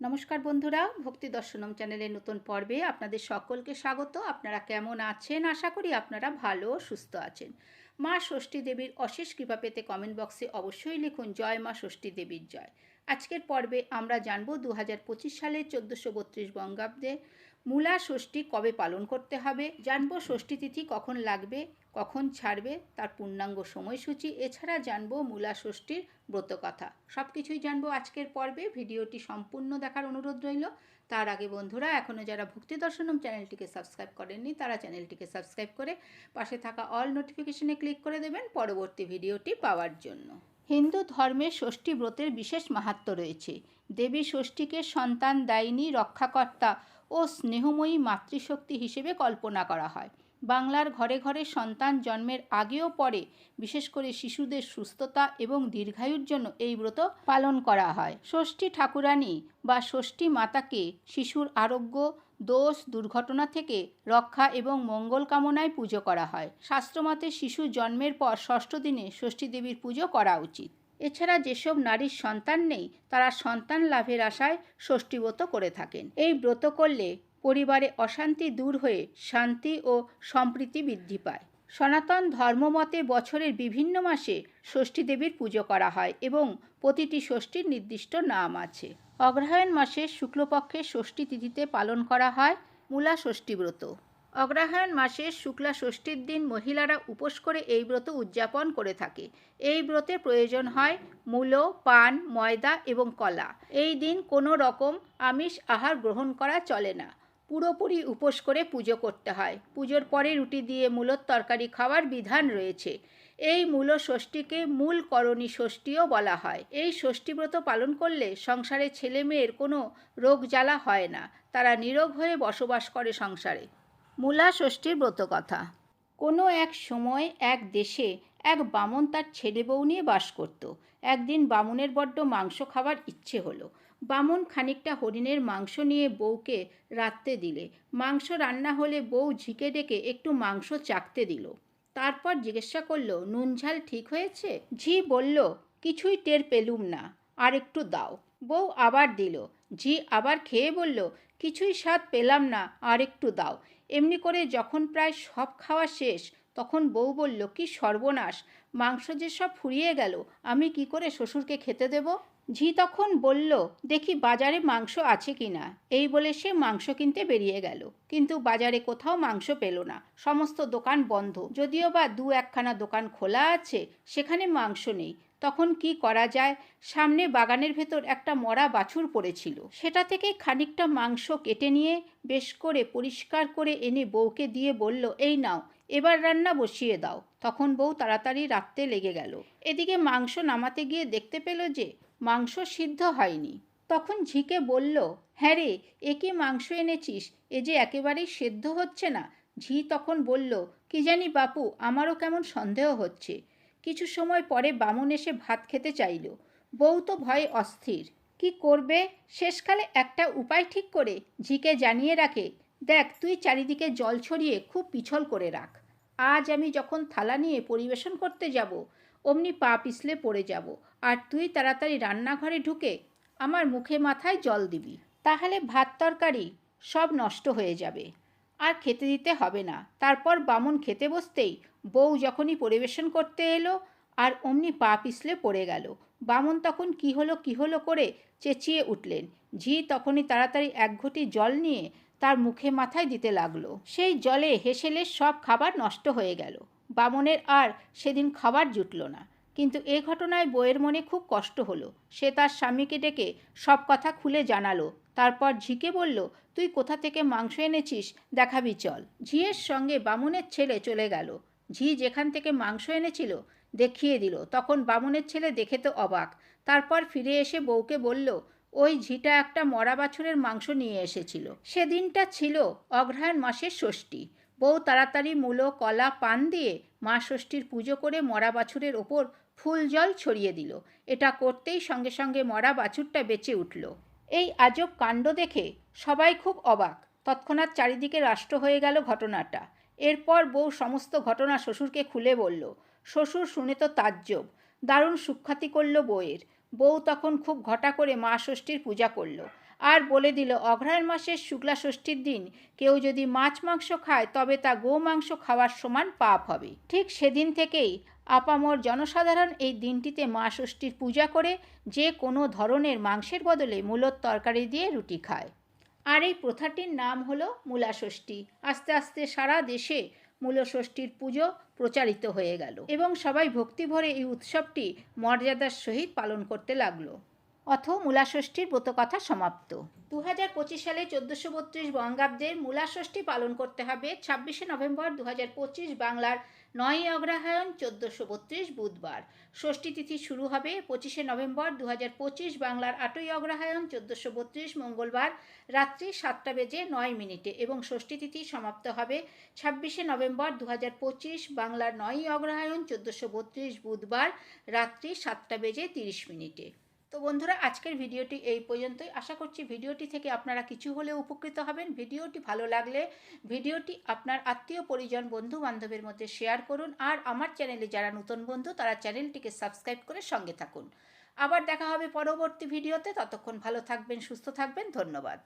নমস্কার বন্ধুরা, ভক্তি দর্শনম চ্যানেলের নতুন পর্বে আপনাদের সকলকে স্বাগত। আপনারা কেমন আছেন? আশা করি আপনারা ভালো সুস্থ আছেন। মা ষষ্ঠী দেবীর অশেষ কৃপা পেতে কমেন্ট বক্সে অবশ্যই লিখুন, জয় মা ষষ্ঠী দেবীর জয়। আজকের পর্বে আমরা জানব দু সালে চোদ্দোশো বত্রিশ বঙ্গাব্দে মূলা ষষ্ঠী কবে পালন করতে হবে? জানব ষষ্ঠী তিথি কখন লাগবে, কখন ছাড়বে, তার পূর্ণাঙ্গ সময়সূচি। এছাড়া জানব মূলা ষষ্ঠীর ব্রতকথা। সব কিছুই জানব আজকের পর্বে। ভিডিওটি সম্পূর্ণ দেখার অনুরোধ রইল। তার আগে বন্ধুরা এখনও যারা ভক্তি দর্শনম চ্যানেলটিকে সাবস্ক্রাইব করেননি, তারা চ্যানেলটিকে সাবস্ক্রাইব করে পাশে থাকা অল নোটিফিকেশনে ক্লিক করে দেবেন পরবর্তী ভিডিওটি পাওয়ার জন্য। হিন্দু ধর্মে ষষ্ঠী ব্রতের বিশেষ মাহাত্ম রয়েছে। দেবী ষষ্ঠীকে সন্তান দায়িনী রক্ষাকর্তা ও স্নেহময়ী মাতৃশক্তি হিসেবে কল্পনা করা হয়। বাংলার ঘরে ঘরে সন্তান জন্মের আগেও পরে, বিশেষ করে শিশুদের সুস্থতা এবং দীর্ঘায়ুর জন্য এই ব্রত পালন করা হয়। ষষ্ঠী ঠাকুরানী বা ষষ্ঠী মাতাকে শিশুর আরোগ্য, দোষ, দুর্ঘটনা থেকে রক্ষা এবং মঙ্গল কামনায় পুজো করা হয়। শাস্ত্রমতে শিশু জন্মের পর ষষ্ঠ দিনে ষষ্ঠী দেবীর পুজো করা উচিত। এছাড়া যেসব নারীর সন্তান নেই, তারা সন্তান লাভের আশায় ষষ্ঠীব্রত করে থাকেন। এই ব্রত করলে পরিবারে অশান্তি দূর হয়ে শান্তি ও সম্প্রীতি বৃদ্ধি পায়। সনাতন ধর্মমতে বছরের বিভিন্ন মাসে ষষ্ঠী দেবীর পুজো করা হয় এবং প্রতিটি ষষ্ঠীর নির্দিষ্ট নাম আছে। অগ্রহায়ণ মাসে শুক্লপক্ষের ষষ্ঠী তিথিতে পালন করা হয় মূলা ষষ্ঠী ব্রত। অগ্রহায়ণ মাসের শুক্লা ষষ্ঠীর দিন মহিলারা উপোস করে এই ব্রত উদযাপন করে থাকে। এই ব্রতে প্রয়োজন হয় মূলো, পান, ময়দা এবং কলা। এই দিন কোনো রকম আমিষ আহার গ্রহণ করা চলে না। পুরোপুরি উপোস করে পুজো করতে হয়। পুজোর পরে রুটি দিয়ে মূলর তরকারি খাওয়ার বিধান রয়েছে। এই মূল ষষ্ঠীকে মূল করণী ষষ্ঠীও বলা হয়। এই ষষ্ঠীব্রত পালন করলে সংসারে ছেলে মেয়ের কোনো রোগ জ্বালা হয় না। তারা নিরোগ হয়ে বসবাস করে সংসারে। মূলা ষষ্ঠীর ব্রতকথা কোনো এক সময় এক দেশে এক বামন তার ছেলে বউ নিয়ে বাস করত। একদিন বামুনের বড্ড মাংস খাওয়ার ইচ্ছে হলো। বামন খানিকটা হরিণের মাংস নিয়ে বউকে রাত্রে দিলে। মাংস রান্না হলে বউ ঝিকে ডেকে একটু মাংস চাকতে দিল। তারপর জিজ্ঞাসা করল, নুন ঝাল ঠিক হয়েছে? ঝি বলল, কিছুই টের পেলুম না, আর একটু দাও। বউ আবার দিল। ঝি আবার খেয়ে বলল, কিছুই স্বাদ পেলাম না, আর একটু দাও। এমনি করে যখন প্রায় সব খাওয়া শেষ, তখন বউ বলল, কি সর্বনাশ! মাংস যে সব ফুরিয়ে গেল, আমি কি করে শ্বশুরকে খেতে দেব? ঝি তখন বলল, দেখি বাজারে মাংস আছে কি না? এই বলে সে মাংস কিনতে বেরিয়ে গেল। কিন্তু বাজারে কোথাও মাংস পেল না। সমস্ত দোকান বন্ধ। যদিও বা দু একখানা দোকান খোলা আছে, সেখানে মাংস নেই। তখন কি করা যায়? সামনে বাগানের ভেতর একটা মরা বাছুর পড়েছিল। সেটা থেকে খানিকটা মাংস কেটে নিয়ে বেশ করে পরিষ্কার করে এনে বউকে দিয়ে বলল, এই নাও, এবার রান্না বসিয়ে দাও। তখন বউ তাড়াতাড়ি রাখতে লেগে গেল। এদিকে মাংস নামাতে গিয়ে দেখতে পেল যে মাংস সিদ্ধ হয়নি। তখন ঝিকে বলল হ্যাঁ রে, এ কি মাংস এনেছিস? এ যে একেবারেই সেদ্ধ হচ্ছে না। ঝি তখন বলল, কি জানি বাপু, আমারও কেমন সন্দেহ হচ্ছে। কিছু সময় পরে বামুন এসে ভাত খেতে চাইল। বউ তো ভয়ে অস্থির। কি করবে? শেষকালে একটা উপায় ঠিক করে ঝিকে জানিয়ে রাখে, দেখ, তুই চারিদিকে জল ছড়িয়ে খুব পিছল করে রাখ। আজ আমি যখন থালা নিয়ে পরিবেশন করতে যাব অমনি পা পিছলে পড়ে যাব। আর তুই তাড়াতাড়ি রান্নাঘরে ঢুকে আমার মুখে মাথায় জল দিবি। তাহলে ভাত তরকারি সব নষ্ট হয়ে যাবে। আর খেতে দিতে হবে না। তারপর বামন খেতে বসতেই বউ যখনই পরিবেশন করতে এলো আর অমনি পা পিছলে পড়ে গেল। বামন তখন কি হলো কি হলো করে চেঁচিয়ে উঠলেন। ঝি তখনই তাড়াতাড়ি এক ঘটি জল নিয়ে তার মুখে মাথায় দিতে লাগল। সেই জলে হেসেলে সব খাবার নষ্ট হয়ে গেল। বামনের আর সেদিন খাবার জুটল না। কিন্তু এ ঘটনায় বইয়ের মনে খুব কষ্ট হলো। সে তার স্বামীকে ডেকে সব কথা খুলে জানালো। তারপর ঝিকে বলল, তুই কোথা থেকে মাংস এনেছিস? দেখাবি চল। ঝিয়ের সঙ্গে বামুনের ছেলে চলে গেল। ঝি যেখান থেকে মাংস এনেছিল দেখিয়ে দিল। তখন বামুনের ছেলে দেখে তো অবাক। তারপর ফিরে এসে বউকে বলল, ওই ঝিটা একটা মরা বাছুরের মাংস নিয়ে এসেছিল। সেদিনটা ছিল অগ্রহায়ণ মাসের ষষ্ঠী। বউ তাড়াতাড়ি মূলো, কলা, পান দিয়ে মা ষষ্ঠীর পুজো করে মরা বাছুরের ওপর ফুল জল ছড়িয়ে দিল। এটা করতেই সঙ্গে সঙ্গে মরা বাছুরটা বেঁচে উঠল। এই আজব কাণ্ড দেখে সবাই খুব অবাক। তৎক্ষণাৎ চারিদিকে রাষ্ট্র হয়ে গেল ঘটনাটা। এরপর বউ সমস্ত ঘটনা শ্বশুরকে খুলে বলল, শ্বশুর শুনে তো তাজ্জব। দারুণ সুখ্যাতি করল বউয়ের। বউ তখন খুব ঘটা করে মা ষষ্ঠীর পূজা করল। আর বলে দিল অঘ্রায়ণ মাসের শুক্লা ষষ্ঠীর দিন। কেউ যদি মাছ মাংস খায়, তবে তা গো মাংস খাওয়ার সমান পাপ হবে। ঠিক সেদিন থেকেই আপামর জনসাধারণ এই দিনটিতে মা ষষ্ঠীর পূজা করে যে কোনো ধরনের মাংসের বদলে মূলত তরকারি দিয়ে রুটি খায়। আর এই প্রথাটির নাম হলো মূলা ষষ্ঠী। আস্তে আস্তে সারা দেশে মূলষষ্ঠীর পুজো প্রচারিত হয়ে গেল এবং সবাই ভক্তিভরে এই উৎসবটি মর্যাদার সহিত পালন করতে লাগল। অথ মূলাষষ্ঠীর ব্রতকথা সমাপ্ত। দু হাজার পঁচিশ সালে চোদ্দোশো বত্রিশ বঙ্গাব্দের মূলাষষ্ঠী পালন করতে হবে। ছাব্বিশে নভেম্বর দু হাজার পঁচিশ বাংলার নয়ই অগ্রহায়ণ চোদ্দোশো বত্রিশ বুধবার। ষষ্ঠী তিথি শুরু হবে পঁচিশে নভেম্বর দু হাজার পঁচিশ বাংলার আটই অগ্রহায়ণ চোদ্দোশো বত্রিশ মঙ্গলবার রাত্রি সাতটা বেজে নয় মিনিটে এবং ষষ্ঠী তিথি সমাপ্ত হবে ছাব্বিশে নভেম্বর দু হাজার পঁচিশ বাংলার নয়ই অগ্রহায়ণ চোদ্দোশো বত্রিশ বুধবার রাত্রি সাতটা বেজে তিরিশ মিনিটে। তো বন্ধুরা, আজকের ভিডিওটি এই পর্যন্তই। আশা করছি ভিডিওটি থেকে আপনারা কিছু হলেও উপকৃত হবেন। ভিডিওটি ভালো লাগলে ভিডিওটি আপনার আত্মীয়, পরিজন বন্ধু বান্ধবের মধ্যে শেয়ার করুন আর আমার চ্যানেলে যারা নতুন বন্ধু, তারা চ্যানেলটিকে সাবস্ক্রাইব করে সঙ্গে থাকুন। আবার দেখা হবে পরবর্তী ভিডিওতে। ততক্ষণ ভালো থাকবেন, সুস্থ থাকবেন। ধন্যবাদ।